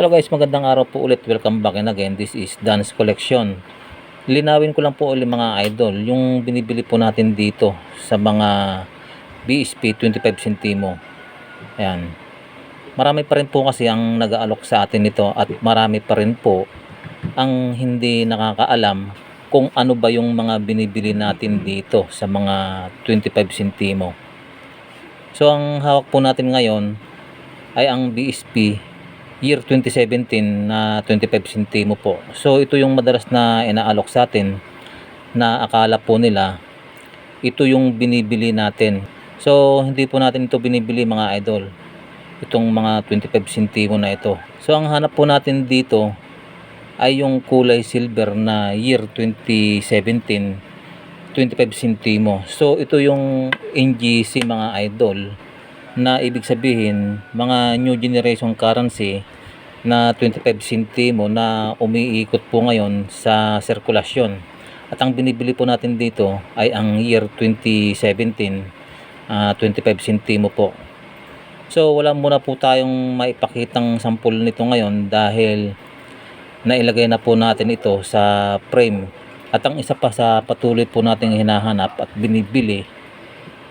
Hello guys, magandang araw po ulit. Welcome back and again. This is Dance Collection. Linawin ko lang po ulit mga idol, yung binibili po natin dito sa mga BSP 25 centimo. Ayan. Marami pa rin po kasi ang nag-aalok sa atin nito at marami pa rin po ang hindi nakakaalam kung ano ba yung mga binibili natin dito sa mga 25 centimo. So ang hawak po natin ngayon ay ang BSP year 2017 na 25 centimo po. So ito yung madalas na inaalok sa atin na akala po nila ito yung binibili natin. So hindi po natin ito binibili mga idol. Itong mga 25 centimo na ito. So ang hanap po natin dito ay yung kulay silver na year 2017 25 centimo. So ito yung NGC mga idol na ibig sabihin mga new generation currency na 25 centimo na umiikot po ngayon sa sirkulasyon. At ang binibili po natin dito ay ang year 2017 ah, 25 centimo po. So wala muna po tayong maipakitang sampul nito ngayon dahil nailagay na po natin ito sa frame. At ang isa pa sa patuloy po nating hinahanap at binibili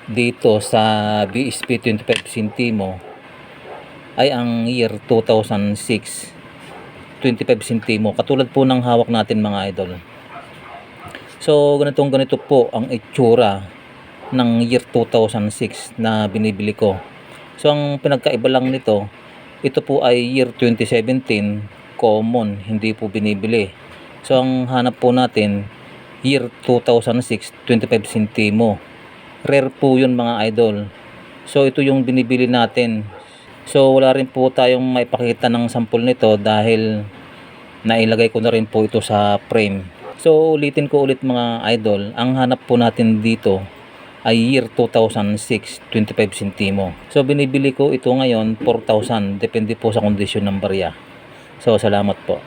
dito sa BSP 25 centimo ay ang year 2006 25 centimo katulad po ng hawak natin mga idol. So ganitong ganito po ang itsura ng year 2006 na binibili ko. So ang pinagkaiba lang nito ito po ay year 2017 common hindi po binibili. So ang hanap po natin year 2006 25 centimo rare po yun mga idol. So ito yung binibili natin. So wala rin po tayong maipakita ng sampul nito dahil nailagay ko na rin po ito sa frame. So ulitin ko ulit mga idol. Ang hanap po natin dito ay year 2006 25 centimo so binibili ko ito ngayon 4,000 depende po sa kondisyon ng barya. So salamat po